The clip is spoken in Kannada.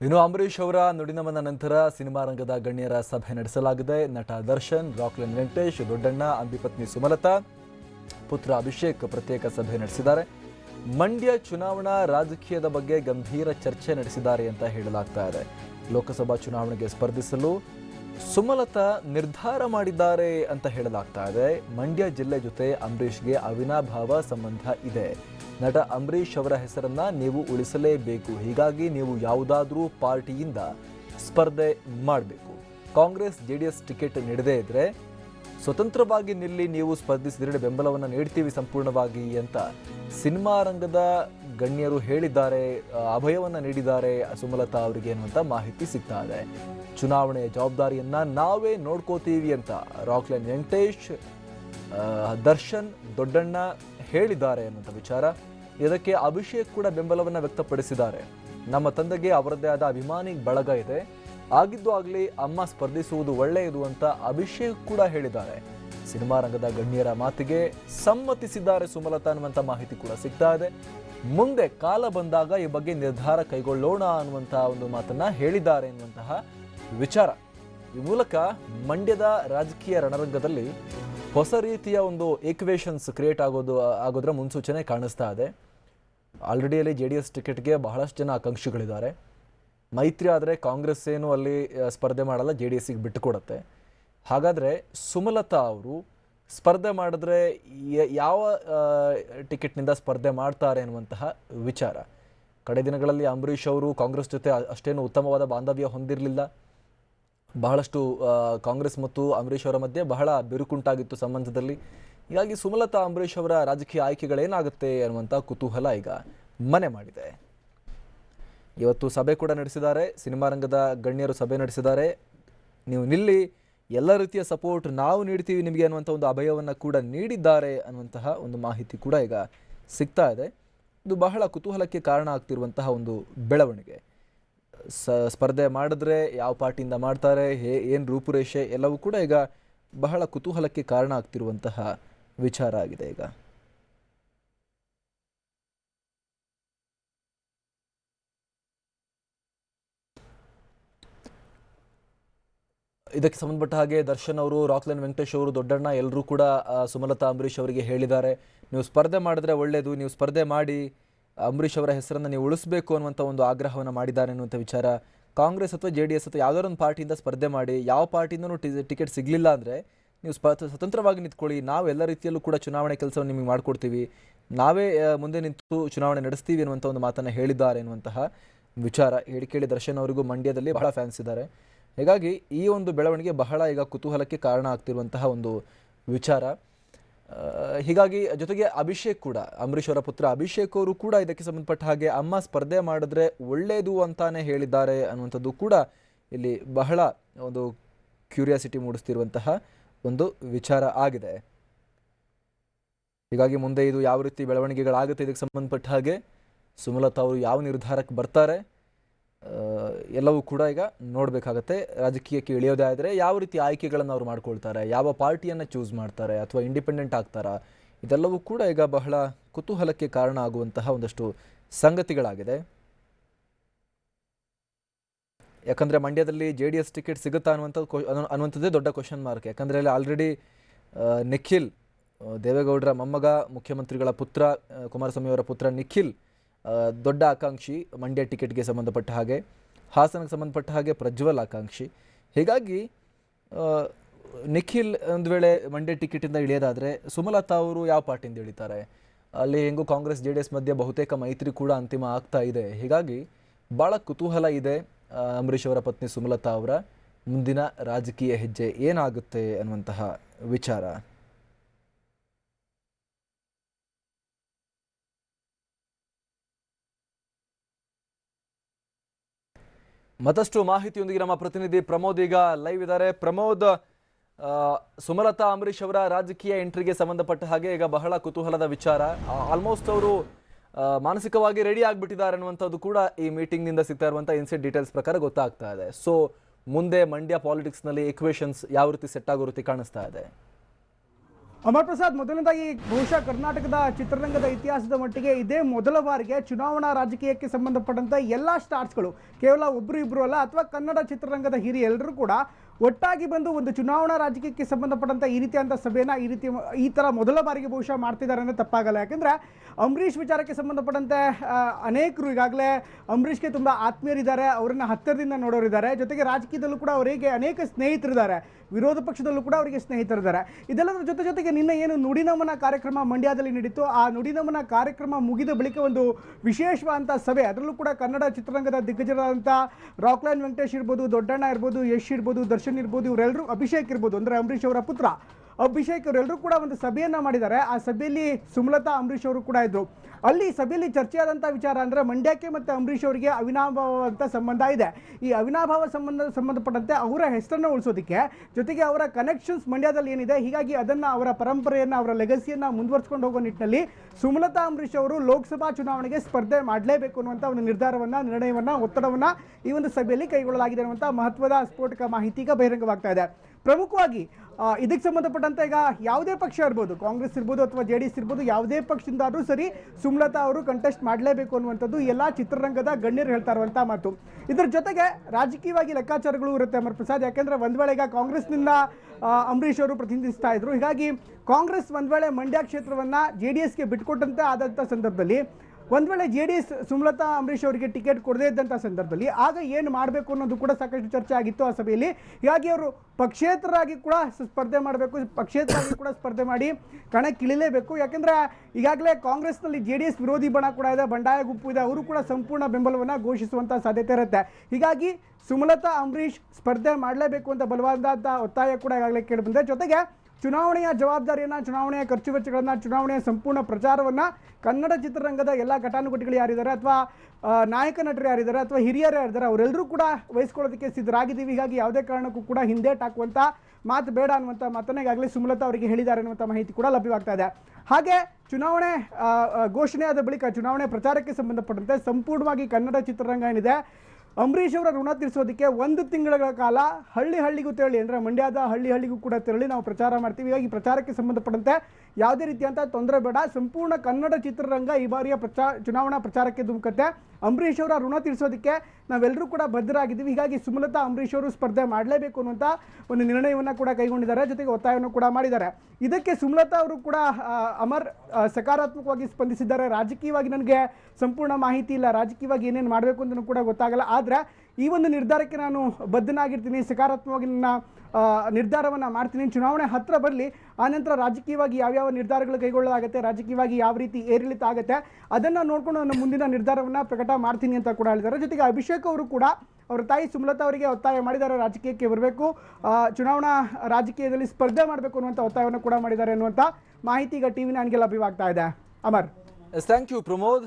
ಇನ್ನು ಅಂಬರೀಷ್ ಅವರ ನುಡಿನಮನ ನಂತರ ಸಿನಿಮಾ ರಂಗದ ಗಣ್ಯರ ಸಭೆ ನಡೆಸಲಾಗಿದೆ. ನಟ ದರ್ಶನ್, ರಾಕ್ಲೆನ್ ವೆಂಕಟೇಶ್, ದೊಡ್ಡಣ್ಣ ಅಂಬಿಪತ್ನಿ ಸುಮಲತಾ, ಪುತ್ರ ಅಭಿಷೇಕ್ ಪ್ರತ್ಯೇಕ ಸಭೆ ನಡೆಸಿದ್ದಾರೆ. ಮಂಡ್ಯ ಚುನಾವಣಾ ರಾಜಕೀಯದ ಬಗ್ಗೆ ಗಂಭೀರ ಚರ್ಚೆ ನಡೆಸಿದ್ದಾರೆ ಅಂತ ಹೇಳಲಾಗ್ತಾ ಇದೆ. ಲೋಕಸಭಾ ಚುನಾವಣೆಗೆ ಸ್ಪರ್ಧಿಸಲು ಸುಮಲತಾ ನಿರ್ಧಾರ ಮಾಡಿದ್ದಾರೆ ಅಂತ ಹೇಳಲಾಗ್ತಾ ಇದೆ. ಮಂಡ್ಯ ಜಿಲ್ಲೆ ಜೊತೆ ಅಂಬರೀಷ್ಗೆ ಅವಿನಾಭಾವ ಸಂಬಂಧ ಇದೆ. ನಟ ಅಂಬರೀಷ್ ಅವರ ಹೆಸರನ್ನ ನೀವು ಉಳಿಸಲೇಬೇಕು. ಹೀಗಾಗಿ ನೀವು ಯಾವುದಾದ್ರೂ ಪಾರ್ಟಿಯಿಂದ ಸ್ಪರ್ಧೆ ಮಾಡಬೇಕು. ಕಾಂಗ್ರೆಸ್ ಜೆಡಿಎಸ್ ಟಿಕೆಟ್ ನೀಡದೇ ಇದ್ರೆ ಸ್ವತಂತ್ರವಾಗಿ ನಿಲ್ಲಿ ನೀವು ಸ್ಪರ್ಧಿಸಿದ್ರೆ ಬೆಂಬಲವನ್ನು ನೀಡ್ತೀವಿ ಸಂಪೂರ್ಣವಾಗಿ ಅಂತ ಸಿನಿಮಾ ರಂಗದ ಗಣ್ಯರು ಹೇಳಿದ್ದಾರೆ, ಅಭಯವನ್ನ ನೀಡಿದ್ದಾರೆ ಸುಮಲತಾ ಅವರಿಗೆ ಅನ್ನುವಂತ ಮಾಹಿತಿ ಸಿಗ್ತಾ ಇದೆ. ಚುನಾವಣೆಯ ಜವಾಬ್ದಾರಿಯನ್ನ ನಾವೇ ನೋಡ್ಕೋತೀವಿ ಅಂತ. ರಾಕ್ಲೈನ್ ವೆಂಕಟೇಶ್ ದರ್ಶನ್, ದೊಡ್ಡಣ್ಣ ಹೇಳಿದ್ದಾರೆ ಅನ್ನುವಂಥ ವಿಚಾರ ಇದಕ್ಕೆ ಅಭಿಷೇಕ್ ಕೂಡ ಬೆಂಬಲವನ್ನು ವ್ಯಕ್ತಪಡಿಸಿದ್ದಾರೆ. ನಮ್ಮ ತಂದೆಗೆ ಅವರದ್ದೇ ಆದ ಅಭಿಮಾನಿ ಬಳಗ ಇದೆ. ಆಗಿದ್ದು ಆಗಲಿ ಅಮ್ಮ ಸ್ಪರ್ಧಿಸುವುದು ಒಳ್ಳೆಯದು ಅಂತ ಅಭಿಷೇಕ್ ಕೂಡ ಹೇಳಿದ್ದಾರೆ. ಸಿನಿಮಾ ರಂಗದ ಗಣ್ಯರ ಮಾತಿಗೆ ಸಮ್ಮತಿಸಿದ್ದಾರೆ ಸುಮಲತಾ ಅನ್ನುವಂಥ ಮಾಹಿತಿ ಕೂಡ ಸಿಗ್ತಾ ಇದೆ. ಮುಂದೆ ಕಾಲ ಬಂದಾಗ ಈ ಬಗ್ಗೆ ನಿರ್ಧಾರ ಕೈಗೊಳ್ಳೋಣ ಅನ್ನುವಂತಹ ಒಂದು ಮಾತನ್ನ ಹೇಳಿದ್ದಾರೆ ಎನ್ನುವಂತಹ ವಿಚಾರ. ಈ ಮೂಲಕ ಮಂಡ್ಯದ ರಾಜಕೀಯ ರಣರಂಗದಲ್ಲಿ ಹೊಸ ರೀತಿಯ ಒಂದು ಈಕ್ವೇಷನ್ಸ್ ಕ್ರಿಯೇಟ್ ಆಗೋದು, ಆಗೋದ್ರ ಮುನ್ಸೂಚನೆ ಕಾಣಿಸ್ತಾ ಇದೆ. ಆಲ್ರೆಡಿ ಅಲ್ಲಿ ಜೆ ಡಿ ಎಸ್ ಟಿಕೆಟ್ಗೆ ಬಹಳಷ್ಟು ಜನ ಆಕಾಂಕ್ಷಿಗಳಿದ್ದಾರೆ. ಮೈತ್ರಿ ಆದರೆ ಕಾಂಗ್ರೆಸ್ ಏನು ಅಲ್ಲಿ ಸ್ಪರ್ಧೆ ಮಾಡಲ್ಲ ಜೆ ಡಿ ಎಸ್ಸಿಗೆ ಬಿಟ್ಟುಕೊಡತ್ತೆ ಹಾಗಾದರೆ ಸುಮಲತಾ ಅವರು ಸ್ಪರ್ಧೆ ಮಾಡಿದ್ರೆ ಯಾವ ಟಿಕೆಟ್ನಿಂದ ಸ್ಪರ್ಧೆ ಮಾಡ್ತಾರೆ ಅನ್ನುವಂತಹ ವಿಚಾರ. ಕಡೆ ದಿನಗಳಲ್ಲಿ ಅಂಬರೀಷ್ ಅವರು ಕಾಂಗ್ರೆಸ್ ಜೊತೆ ಅಷ್ಟೇನು ಉತ್ತಮವಾದ ಬಾಂಧವ್ಯ ಹೊಂದಿರಲಿಲ್ಲ. ಬಹಳಷ್ಟು ಕಾಂಗ್ರೆಸ್ ಮತ್ತು ಅಂಬರೀಷ್ ಅವರ ಮಧ್ಯೆ ಬಹಳ ಬಿರುಕುಂಟಾಗಿತ್ತು ಸಂಬಂಧದಲ್ಲಿ. ಹೀಗಾಗಿ ಸುಮಲತಾ, ಅಂಬರೀಷ್ ಅವರ ರಾಜಕೀಯ ಆಯ್ಕೆಗಳೇನಾಗುತ್ತೆ ಅನ್ನುವಂಥ ಕುತೂಹಲ ಈಗ ಮನೆ ಮಾಡಿದೆ. ಇವತ್ತು ಸಭೆ ಕೂಡ ನಡೆಸಿದ್ದಾರೆ, ಸಿನಿಮಾ ರಂಗದ ಗಣ್ಯರು ಸಭೆ ನಡೆಸಿದ್ದಾರೆ. ನೀವು ನಿಲ್ಲಿ, ಎಲ್ಲ ರೀತಿಯ ಸಪೋರ್ಟ್ ನಾವು ನೀಡ್ತೀವಿ ನಿಮಗೆ ಅನ್ನುವಂಥ ಒಂದು ಅಭಯವನ್ನು ಕೂಡ ನೀಡಿದ್ದಾರೆ ಅನ್ನುವಂತಹ ಒಂದು ಮಾಹಿತಿ ಕೂಡ ಈಗ ಸಿಗ್ತಾ ಇದೆ. ಇದು ಬಹಳ ಕುತೂಹಲಕ್ಕೆ ಕಾರಣ ಆಗ್ತಿರುವಂತಹ ಒಂದು ಬೆಳವಣಿಗೆ. ಸ್ಪರ್ಧೆ ಮಾಡಿದ್ರೆ ಯಾವ ಪಾರ್ಟಿಯಿಂದ ಮಾಡ್ತಾರೆ, ಹೇ, ಏನು ರೂಪುರೇಷೆ ಎಲ್ಲವೂ ಕೂಡ ಈಗ ಬಹಳ ಕುತೂಹಲಕ್ಕೆ ಕಾರಣ ಆಗ್ತಿರುವಂತಹ ವಿಚಾರ ಆಗಿದೆ ಈಗ. ಇದಕ್ಕೆ ಸಂಬಂಧಪಟ್ಟ ಹಾಗೆ ದರ್ಶನ್ ಅವರು, ರಾಕ್ಲೈನ್ ವೆಂಕಟೇಶ್ ಅವರು, ದೊಡ್ಡಣ್ಣ ಎಲ್ಲರೂ ಕೂಡ ಸುಮಲತಾ ಅಂಬರೀಷ್ ಅವರಿಗೆ ಹೇಳಿದ್ದಾರೆ. ನೀವು ಸ್ಪರ್ಧೆ ಮಾಡಿದ್ರೆ ಒಳ್ಳೆಯದು ನೀವು ಸ್ಪರ್ಧೆ ಮಾಡಿ ಅಂಬರೀಷ್ ಅವರ ಹೆಸರನ್ನು ನೀವು ಉಳಿಸಬೇಕು ಅನ್ನುವಂಥ ಒಂದು ಆಗ್ರಹವನ್ನು ಮಾಡಿದ್ದಾರೆ ಅನ್ನುವಂಥ ವಿಚಾರ. ಕಾಂಗ್ರೆಸ್ ಅಥವಾ ಜೆ ಡಿ ಎಸ್ ಅಥವಾ ಯಾವುದಾದ್ರು ಒಂದು ಪಾರ್ಟಿಯಿಂದ ಸ್ಪರ್ಧೆ ಮಾಡಿ, ಯಾವ ಪಾರ್ಟಿಯಿಂದನೂ ಟಿಕೆಟ್ ಸಿಗಲಿಲ್ಲ ಅಂದರೆ ನೀವು ಸ್ಪ, ಸ್ವತಂತ್ರವಾಗಿ ನಿಂತ್ಕೊಳ್ಳಿ. ನಾವು ಎಲ್ಲ ರೀತಿಯಲ್ಲೂ ಕೂಡ ಚುನಾವಣೆ ಕೆಲಸವನ್ನು ನಿಮಗೆ ಮಾಡಿಕೊಡ್ತೀವಿ. ನಾವೇ ಮುಂದೆ ನಿಂತು ಚುನಾವಣೆ ನಡೆಸ್ತೀವಿ ಅನ್ನುವಂಥ ಒಂದು ಮಾತನ್ನು ಹೇಳಿದ್ದಾರೆ ಎನ್ನುವಂತಹ ವಿಚಾರ ಹೇಳಿ ಕೇಳಿ ದರ್ಶನ್ ಅವರಿಗೂ ಮಂಡ್ಯದಲ್ಲಿ ಬಹಳ ಫ್ಯಾನ್ಸ್ ಇದ್ದಾರೆ. ಹೀಗಾಗಿ ಈ ಒಂದು ಬೆಳವಣಿಗೆ ಬಹಳ ಈಗ ಕುತೂಹಲಕ್ಕೆ ಕಾರಣ ಆಗ್ತಿರುವಂತಹ ಒಂದು ವಿಚಾರ. ಹೀಗಾಗಿ ಜೊತೆಗೆ ಅಭಿಷೇಕ್ ಕೂಡ ಅಂಬರೀಶ್ ಅವರ ಪುತ್ರ ಅಭಿಷೇಕ್ ಅವರು ಕೂಡ ಇದಕ್ಕೆ ಸಂಬಂಧಪಟ್ಟ ಹಾಗೆ ಅಮ್ಮ ಸ್ಪರ್ಧೆ ಮಾಡಿದ್ರೆ ಒಳ್ಳೆಯದು ಅಂತಾನೆ ಹೇಳಿದ್ದಾರೆ ಅನ್ನುವಂಥದ್ದು ಕೂಡ ಇಲ್ಲಿ ಬಹಳ ಒಂದು ಕ್ಯೂರಿಯಾಸಿಟಿ ಮೂಡಿಸ್ತಿರುವಂತಹ ಒಂದು ವಿಚಾರ ಆಗಿದೆ. ಹೀಗಾಗಿ ಮುಂದೆ ಇದು ಯಾವ ರೀತಿ ಬೆಳವಣಿಗೆಗಳಾಗುತ್ತೆ ಇದಕ್ಕೆ ಸಂಬಂಧಪಟ್ಟ ಹಾಗೆ ಸುಮಲತಾ ಅವರು ಯಾವ ನಿರ್ಧಾರಕ್ಕೆ ಬರ್ತಾರೆ? ಎಲ್ಲವೂ ಕೂಡ ಈಗ ನೋಡಬೇಕಾಗತ್ತೆ. ರಾಜಕೀಯಕ್ಕೆ ಇಳಿಯೋದೇ ಆದರೆ ಯಾವ ರೀತಿ ಆಯ್ಕೆಗಳನ್ನು ಅವ್ರು ಮಾಡ್ಕೊಳ್ತಾರೆ, ಯಾವ ಪಾರ್ಟಿಯನ್ನು ಚೂಸ್ ಮಾಡ್ತಾರೆ ಅಥವಾ ಇಂಡಿಪೆಂಡೆಂಟ್ ಆಗ್ತಾರಾ, ಇದೆಲ್ಲವೂ ಕೂಡ ಈಗ ಬಹಳ ಕುತೂಹಲಕ್ಕೆ ಕಾರಣ ಆಗುವಂತಹ ಒಂದಷ್ಟು ಸಂಗತಿಗಳಾಗಿದೆ. ಯಾಕಂದರೆ ಮಂಡ್ಯದಲ್ಲಿ ಜೆ ಡಿ ಎಸ್ ಟಿಕೆಟ್ ಸಿಗುತ್ತಾ ಅನ್ನುವಂಥದ್ದು ಅನ್ನುವಂಥದ್ದೇ ದೊಡ್ಡ ಕ್ವಶನ್ ಮಾರ್ಕ್ ಯಾಕಂದರೆ ಅಲ್ಲಿ ಆಲ್ರೆಡಿ ನಿಖಿಲ್ ದೇವೇಗೌಡರ ಮೊಮ್ಮಗ, ಮುಖ್ಯಮಂತ್ರಿಗಳ ಪುತ್ರ ಕುಮಾರಸ್ವಾಮಿ ಅವರ ಪುತ್ರ ನಿಖಿಲ್ ದೊಡ್ಡ ಆಕಾಂಕ್ಷಿ ಮಂಡ್ಯ ಟಿಕೆಟ್ಗೆ ಸಂಬಂಧಪಟ್ಟ ಹಾಗೆ, ಹಾಸನಕ್ಕೆ ಸಂಬಂಧಪಟ್ಟ ಹಾಗೆ ಪ್ರಜ್ವಲ್ ಆಕಾಂಕ್ಷಿ. ಹೀಗಾಗಿ ನಿಖಿಲ್ ಒಂದು ವೇಳೆ ಮಂಡ್ಯ ಟಿಕೆಟಿಂದ ಇಳಿಯೋದಾದರೆ ಸುಮಲತಾ ಅವರು ಯಾವ ಪಾರ್ಟಿಯಿಂದ ಇಳಿತಾರೆ? ಅಲ್ಲಿ ಹೆಂಗೂ ಕಾಂಗ್ರೆಸ್, ಜೆ ಡಿ ಮಧ್ಯೆ ಬಹುತೇಕ ಮೈತ್ರಿ ಕೂಡ ಅಂತಿಮ ಆಗ್ತಾ ಇದೆ. ಹೀಗಾಗಿ ಭಾಳ ಕುತೂಹಲ ಇದೆ ಅಂಬರೀಷ್ ಅವರ ಪತ್ನಿ ಸುಮಲತಾ ಅವರ ಮುಂದಿನ ರಾಜಕೀಯ ಹೆಜ್ಜೆ ಏನಾಗುತ್ತೆ ಅನ್ನುವಂತಹ ವಿಚಾರ. ಮತ್ತಷ್ಟು ಮಾಹಿತಿಯೊಂದಿಗೆ ನಮ್ಮ ಪ್ರತಿನಿಧಿ ಪ್ರಮೋದ್ ಈಗ ಲೈವ್ ಇದ್ದಾರೆ. ಪ್ರಮೋದ್ ಸುಮಲತಾ ಅಂಬರೀಷ್ ಅವರ ರಾಜಕೀಯ ಎಂಟ್ರಿಗೆ ಸಂಬಂಧಪಟ್ಟ ಹಾಗೆ ಈಗ ಬಹಳ ಕುತೂಹಲದ ವಿಚಾರ. ಆಲ್ಮೋಸ್ಟ್ ಅವರು ಮಾನಸಿಕವಾಗಿ ರೆಡಿ ಆಗಿಬಿಟ್ಟಿದ್ದಾರೆ ಅನ್ನುವಂಥದ್ದು ಕೂಡ ಈ ಮೀಟಿಂಗ್ನಿಂದ ಸಿಗ್ತಾ ಇರುವಂಥ ಇನ್ಸೈಡ್ ಡೀಟೇಲ್ಸ್ ಪ್ರಕಾರ ಗೊತ್ತಾಗ್ತಾ ಇದೆ. ಸೊ ಮುಂದೆ ಮಂಡ್ಯ ಪಾಲಿಟಿಕ್ಸ್ನಲ್ಲಿ ಇಕ್ವೇಷನ್ಸ್ ಯಾವ ರೀತಿ ಸೆಟ್ ಆಗೋ ರೀತಿ ಕಾಣಿಸ್ತಾ ಇದೆ? ಅಮರ್ ಪ್ರಸಾದ್, ಮೊದಲನೇದಾಗಿ ಬಹುಶಃ ಕರ್ನಾಟಕದ ಚಿತ್ರರಂಗದ ಇತಿಹಾಸದ ಮಟ್ಟಿಗೆ ಇದೇ ಮೊದಲ ಬಾರಿಗೆ ಚುನಾವಣಾ ರಾಜಕೀಯಕ್ಕೆ ಸಂಬಂಧಪಟ್ಟಂತ ಎಲ್ಲ ಸ್ಟಾರ್ಸ್ಗಳು, ಕೇವಲ ಒಬ್ರು ಇಬ್ರು ಅಲ್ಲ, ಅಥವಾ ಕನ್ನಡ ಚಿತ್ರರಂಗದ ಹಿರಿಯ ಎಲ್ಲರೂ ಕೂಡ ಒಟ್ಟಾಗಿ ಬಂದು ಒಂದು ಚುನಾವಣಾ ರಾಜಕೀಯಕ್ಕೆ ಸಂಬಂಧಪಟ್ಟಂತ ಈ ರೀತಿಯಾದಂಥ ಸಭೆನ ಈ ರೀತಿ ಈ ಥರ ಮೊದಲ ಬಾರಿಗೆ ಬಹುಶಃ ಮಾಡ್ತಿದ್ದಾರೆ ಅನ್ನೋ ತಪ್ಪಾಗಲ್ಲ. ಯಾಕಂದ್ರೆ ಅಂಬರೀಷ್ ವಿಚಾರಕ್ಕೆ ಸಂಬಂಧಪಟ್ಟಂತೆ ಅನೇಕರು ಈಗಾಗಲೇ ಅಂಬರೀಷ್ಗೆ ತುಂಬ ಆತ್ಮೀಯರಿದ್ದಾರೆ, ಅವರನ್ನ ಹತ್ತಿರದಿಂದ ನೋಡೋರಿದ್ದಾರೆ. ಜೊತೆಗೆ ರಾಜಕೀಯದಲ್ಲೂ ಕೂಡ ಅವರಿಗೆ ಅನೇಕ ಸ್ನೇಹಿತರಿದ್ದಾರೆ, ವಿರೋಧ ಪಕ್ಷದಲ್ಲೂ ಕೂಡ ಅವರಿಗೆ ಸ್ನೇಹಿತರಿದ್ದಾರೆ. ಇದೆಲ್ಲದರ ಜೊತೆ ಜೊತೆಗೆ ನಿನ್ನೆ ಏನು ನುಡಿನಮನ ಕಾರ್ಯಕ್ರಮ ಮಂಡ್ಯದಲ್ಲಿ ನಡೀತು. ಆ ನುಡಿನಮನ ಕಾರ್ಯಕ್ರಮ ಮುಗಿದ ಬಳಿಕ ಒಂದು ವಿಶೇಷವಾದಂಥ ಸಭೆ, ಅದರಲ್ಲೂ ಕೂಡ ಕನ್ನಡ ಚಿತ್ರರಂಗದ ದಿಗ್ಗಜರಾದಂಥ ರಾಕ್ಲೈನ್ ವೆಂಕಟೇಶ್ ಇರ್ಬೋದು, ದೊಡ್ಡಣ್ಣ ಇರ್ಬೋದು, ಯಶ್ ಇರ್ಬೋದು, ದರ್ಶನ್ ಇರ್ಬೋದು ಇವರೆಲ್ಲರೂ ಅಭಿಷೇಕ್ ಇರ್ಬೋದು ಅಂದರೆ ಅಂಬರೀಷ್ ಅವರ ಪುತ್ರ. ಅಭಿಷೇಕ್ ಅವರೆಲ್ಲರೂ ಕೂಡ ಒಂದು ಸಭೆಯನ್ನ ಮಾಡಿದ್ದಾರೆ. ಆ ಸಭೆಯಲ್ಲಿ ಸುಮಲತಾ ಅಂಬರೀಷ್ ಅವರು ಕೂಡ ಇದ್ದರು ಅಲ್ಲಿ ಸಭೆಯಲ್ಲಿ ಚರ್ಚೆಯಾದಂಥ ವಿಚಾರ ಅಂದರೆ ಮಂಡ್ಯಕ್ಕೆ ಮತ್ತು ಅಂಬರೀಷ್ ಅವರಿಗೆ ಅವಿನಾಭಾವಂತ ಸಂಬಂಧ ಇದೆ. ಈ ಅವಿನಾಭಾವ ಸಂಬಂಧ ಸಂಬಂಧಪಟ್ಟಂತೆ ಅವರ ಹೆಸರನ್ನು ಉಳಿಸೋದಕ್ಕೆ ಜೊತೆಗೆ ಅವರ ಕನೆಕ್ಷನ್ಸ್ ಮಂಡ್ಯದಲ್ಲಿ ಏನಿದೆ, ಹೀಗಾಗಿ ಅದನ್ನು ಅವರ ಪರಂಪರೆಯನ್ನು, ಅವರ ಲೆಗಸಿಯನ್ನು ಮುಂದುವರ್ಸ್ಕೊಂಡು ಹೋಗೋ ನಿಟ್ಟಿನಲ್ಲಿ ಸುಮಲತಾ ಅಂಬರೀಷ್ ಅವರು ಲೋಕಸಭಾ ಚುನಾವಣೆಗೆ ಸ್ಪರ್ಧೆ ಮಾಡಲೇಬೇಕು ಅನ್ನುವಂಥ ಒಂದು ನಿರ್ಧಾರವನ್ನು, ನಿರ್ಣಯವನ್ನು, ಒತ್ತಡವನ್ನು ಈ ಒಂದು ಸಭೆಯಲ್ಲಿ ಕೈಗೊಳ್ಳಲಾಗಿದೆ ಅನ್ನುವಂಥ ಮಹತ್ವದ ಸ್ಫೋಟಕ ಮಾಹಿತಿ ಈಗ ಬಹಿರಂಗವಾಗ್ತಾ ಇದೆ. ಪ್ರಮುಖವಾಗಿ ಇದಕ್ಕೆ ಸಂಬಂಧಪಟ್ಟಂತೆ ಈಗ ಯಾವುದೇ ಪಕ್ಷ ಇರ್ಬೋದು, ಕಾಂಗ್ರೆಸ್ ಇರ್ಬೋದು ಅಥವಾ ಜೆ ಡಿ ಎಸ್ ಇರ್ಬೋದು, ಯಾವುದೇ ಪಕ್ಷದಿಂದ ಆದರೂ ಸರಿ ಸುಮ್ಲತಾ ಅವರು ಕಂಟೆಸ್ಟ್ ಮಾಡಲೇಬೇಕು ಅನ್ನುವಂಥದ್ದು ಎಲ್ಲ ಚಿತ್ರರಂಗದ ಗಣ್ಯರು ಹೇಳ್ತಾ ಇರುವಂಥ ಮಾತು. ಇದರ ಜೊತೆಗೆ ರಾಜಕೀಯವಾಗಿ ಲೆಕ್ಕಾಚಾರಗಳು ಇರುತ್ತೆ ಅಮರ್ ಪ್ರಸಾದ್, ಯಾಕೆಂದ್ರೆ ಒಂದು ವೇಳೆ ಈಗ ಕಾಂಗ್ರೆಸ್ನಿಂದ ಅಂಬರೀಷ್ ಅವರು ಪ್ರತಿನಿಧಿಸ್ತಾ ಇದ್ರು. ಹೀಗಾಗಿ ಕಾಂಗ್ರೆಸ್ ಒಂದು ವೇಳೆ ಮಂಡ್ಯ ಕ್ಷೇತ್ರವನ್ನು ಜೆ ಡಿ ಎಸ್ಗೆ ಬಿಟ್ಕೊಟ್ಟಂತೆ ಆದಂಥ ಸಂದರ್ಭದಲ್ಲಿ ಒಂದ್ ವೇಳೆ J D S Sumalatha Ambareesh ಅವರಿಗೆ ಟಿಕೆಟ್ ಕೊಡದೇ ಇದ್ದಂಥ ಸಂದರ್ಭದಲ್ಲಿ ಆಗ ಏನು ಮಾಡಬೇಕು ಅನ್ನೋದು ಕೂಡ ಸಾಕಷ್ಟು ಚರ್ಚೆ ಆಗಿತ್ತು ಆ ಸಭೆಯಲ್ಲಿ. ಹೀಗಾಗಿ ಅವರು ಪಕ್ಷೇತರಾಗಿ ಕೂಡ ಸ್ಪರ್ಧೆ ಮಾಡಬೇಕು, ಪಕ್ಷೇತರಾಗಿ ಕೂಡ ಸ್ಪರ್ಧೆ ಮಾಡಿ ಕಣಕ್ಕಿಳಿಲೇಬೇಕು ಯಾಕೆಂದರೆ ಈಗಾಗಲೇ ಕಾಂಗ್ರೆಸ್ನಲ್ಲಿ ಜೆ ಡಿ ಎಸ್ ವಿರೋಧಿ ಬಣ ಕೂಡ ಇದೆ, ಬಂಡಾಯ ಗುಂಪು ಇದೆ, ಅವರು ಕೂಡ ಸಂಪೂರ್ಣ ಬೆಂಬಲವನ್ನು ಘೋಷಿಸುವಂಥ ಸಾಧ್ಯತೆ ಇರುತ್ತೆ. ಹೀಗಾಗಿ ಸುಮಲತಾ ಅಂಬರೀಷ್ ಸ್ಪರ್ಧೆ ಮಾಡಲೇಬೇಕು ಅಂತ ಬಲವಾದಂಥ ಒತ್ತಾಯ ಕೂಡ ಈಗಾಗಲೇ ಕೇಳಿಬಂದಿದೆ ಜೊತೆಗೆ ಚುನಾವಣೆಯ ಜವಾಬ್ದಾರಿಯನ್ನು ಚುನಾವಣೆಯ ಖರ್ಚು ವೆಚ್ಚಗಳನ್ನು ಚುನಾವಣೆಯ ಸಂಪೂರ್ಣ ಪ್ರಚಾರವನ್ನು ಕನ್ನಡ ಚಿತ್ರರಂಗದ ಎಲ್ಲ ಘಟಾನುಘಟಿಗಳು ಯಾರಿದ್ದಾರೆ ಅಥವಾ ನಾಯಕ ನಟರು ಯಾರಿದ್ದಾರೆ ಅಥವಾ ಹಿರಿಯರು ಯಾರಿದ್ದಾರೆ ಅವರೆಲ್ಲರೂ ಕೂಡ ವಹಿಸ್ಕೊಳ್ಳೋದಕ್ಕೆ ಸಿದ್ಧರಾಗಿದ್ದೀವಿ. ಹೀಗಾಗಿ ಯಾವುದೇ ಕಾರಣಕ್ಕೂ ಕೂಡ ಹಿಂದೇಟ್ ಹಾಕುವಂಥ ಮಾತು ಬೇಡ ಅನ್ನುವಂಥ ಮಾತನ್ನು ಈಗಾಗಲೇ ಸುಮಲತಾ ಅವರಿಗೆ ಹೇಳಿದ್ದಾರೆ ಅನ್ನುವಂಥ ಮಾಹಿತಿ ಕೂಡ ಲಭ್ಯವಾಗ್ತಾ ಇದೆ. ಹಾಗೆ ಚುನಾವಣೆ ಆ, ಆ, ಘೋಷಣೆ ಆದ ಬಳಿಕ ಚುನಾವಣೆ ಪ್ರಚಾರಕ್ಕೆ ಸಂಬಂಧಪಟ್ಟಂತೆ ಸಂಪೂರ್ಣವಾಗಿ ಕನ್ನಡ ಚಿತ್ರರಂಗ ಏನಿದೆ ಅಂಬರೀಷ್ ಅವರ ಋಣ ತೀರಿಸೋದಕ್ಕೆ ಒಂದು ತಿಂಗಳ ಕಾಲ ಹಳ್ಳಿ ಹಳ್ಳಿಗೂ ತೆರಳಿ, ಅಂದರೆ ಮಂಡ್ಯದ ಹಳ್ಳಿ ಹಳ್ಳಿಗೂ ಕೂಡ ತೆರಳಿ ನಾವು ಪ್ರಚಾರ ಮಾಡ್ತೀವಿ. ಹೀಗಾಗಿ ಪ್ರಚಾರಕ್ಕೆ ಸಂಬಂಧಪಟ್ಟಂತೆ ಯಾವುದೇ ರೀತಿಯಂಥ ತೊಂದರೆ ಬೇಡ. ಸಂಪೂರ್ಣ ಕನ್ನಡ ಚಿತ್ರರಂಗ ಈ ಬಾರಿಯ ಪ್ರಚಾ, ಚುನಾವಣಾ ಪ್ರಚಾರಕ್ಕೆ ಧುಮುಕತ್ತೆ. ಅಂಬರೀಷ್ ಅವರ ಋಣ ತೀರಿಸೋದಕ್ಕೆ ನಾವೆಲ್ಲರೂ ಕೂಡ ಬದ್ಧರಾಗಿದ್ದೀವಿ. ಹೀಗಾಗಿ ಸುಮಲತಾ ಅಂಬರೀಷ್ ಅವರು ಸ್ಪರ್ಧೆ ಮಾಡಲೇಬೇಕು ಅನ್ನುವಂಥ ಒಂದು ನಿರ್ಣಯವನ್ನು ಕೂಡ ಕೈಗೊಂಡಿದ್ದಾರೆ. ಜೊತೆಗೆ ಒತ್ತಾಯವನ್ನು ಕೂಡ ಮಾಡಿದ್ದಾರೆ. ಇದಕ್ಕೆ ಸುಮಲತಾ ಅವರು ಕೂಡ ಅಮರ್ ಸಕಾರಾತ್ಮಕವಾಗಿ ಸ್ಪಂದಿಸಿದ್ದಾರೆ. ರಾಜಕೀಯವಾಗಿ ನನಗೆ ಸಂಪೂರ್ಣ ಮಾಹಿತಿ ಇಲ್ಲ. ರಾಜಕೀಯವಾಗಿ ಏನೇನು ಮಾಡಬೇಕು ಅಂತಲೂ ಕೂಡ ಗೊತ್ತಾಗಲ್ಲ. ಆದರೆ ಈ ಒಂದು ನಿರ್ಧಾರಕ್ಕೆ ನಾನು ಬದ್ಧನಾಗಿರ್ತೀನಿ. ಸಕಾರಾತ್ಮಕವಾಗಿ ನನ್ನ ನಿರ್ಧಾರವನ್ನು ಮಾಡ್ತೀನಿ. ಚುನಾವಣೆ ಹತ್ತಿರ ಬರಲಿ. ಆನಂತರ ರಾಜಕೀಯವಾಗಿ ಯಾವ್ಯಾವ ನಿರ್ಧಾರಗಳು ಕೈಗೊಳ್ಳಲಾಗುತ್ತೆ, ರಾಜಕೀಯವಾಗಿ ಯಾವ ರೀತಿ ಏರಿಳಿತ ಆಗುತ್ತೆ, ಅದನ್ನು ನೋಡ್ಕೊಂಡು ನನ್ನ ಮುಂದಿನ ನಿರ್ಧಾರವನ್ನು ಪ್ರಕಟ ಮಾಡ್ತೀನಿ ಅಂತ ಕೂಡ ಹೇಳಿದ್ದಾರೆ. ಜೊತೆಗೆ ಅಭಿಷೇಕ್ ಅವರು ಕೂಡ, ಅವರ ತಾಯಿ ಸುಮಲತಾ ಅವರಿಗೆ ಒತ್ತಾಯ ಮಾಡಿದ್ದಾರೆ, ರಾಜಕೀಯಕ್ಕೆ ಬರಬೇಕು. ಚುನಾವಣಾ ರಾಜಕೀಯದಲ್ಲಿ ಸ್ಪರ್ಧೆ ಮಾಡಬೇಕು ಅನ್ನುವಂಥ ಒತ್ತಾಯವನ್ನು ಕೂಡ ಮಾಡಿದ್ದಾರೆ ಅನ್ನುವಂಥ ಮಾಹಿತಿ ಈಗ ಟಿ ವಿ ನೈನ್ಗೆ ಲಭ್ಯವಾಗ್ತಾ ಇದೆ. ಅಮರ್. Thank you Pramod